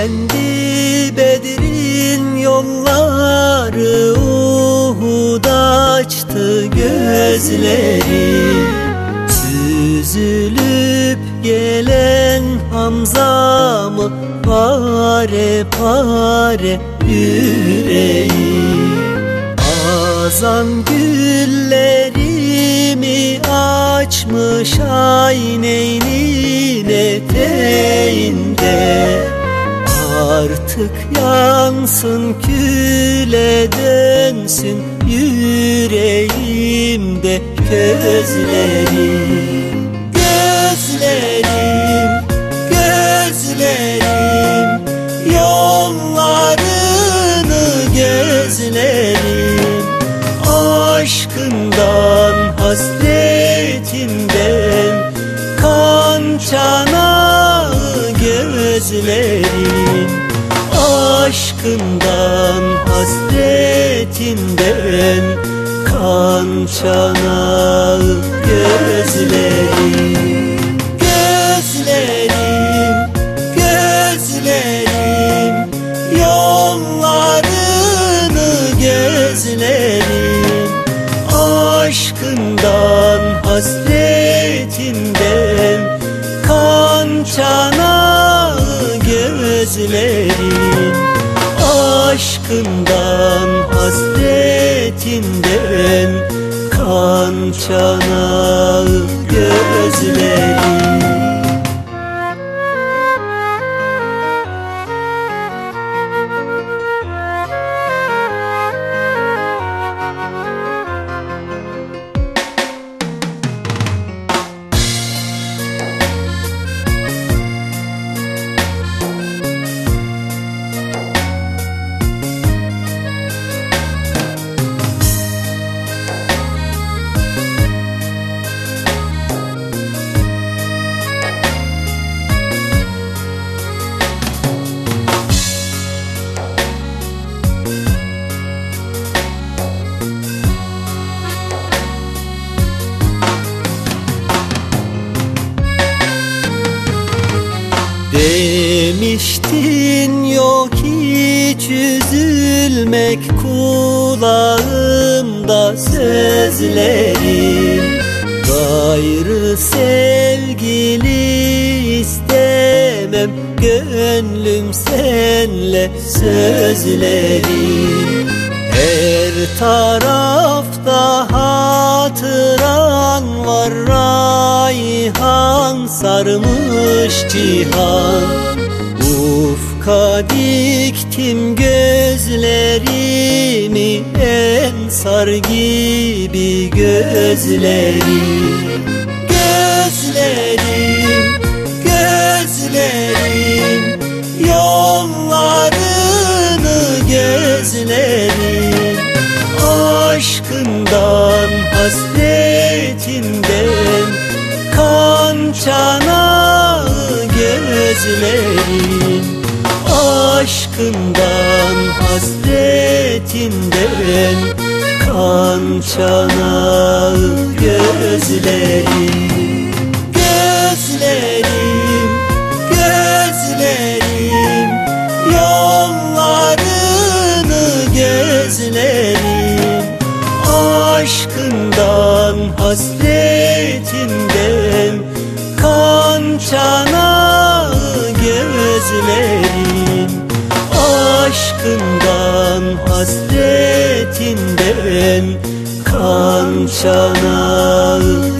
Kirlendi Bedir'in yolları Uhud açtı gözleri. Süzülüp gelen Hamza mı? Pare pare yüreği. Azan güllerimi açmış ayneynin eteğinde Artık yansın küle dönsün yüreğimde gözlerim Gözlerim, gözlerim. Yollarını gözlerim Aşkından, hasretinden. Kan çanağı gözlerim Aşkından, hasretinden Kan çanağı gözlerim. Gözlerim, gözlerim Yollarını gözlerim. Aşkından, hasretinden Kan çanağı gözlerim Aşkından, hasretinden Kan çanağı gözlerim Demiştin yok hiç üzülmek kulağımda sözlerim Gayrı sevgili istemem gönlüm senle sözlerim Her tarafta hatıran var rayhan sarmış cihan. Ufka diktim gözlerimi Ensar gibi gözlerim Gözlerim, gözlerim Yollarını gözlerim. Aşkından, hasretinden Aşkından, hasretinden Kan çanağı gözlerim Gözlerim, gözlerim. Yollarını gözlerim Aşkından, hasretinden Kan çanağı hasretinden Kan çanağı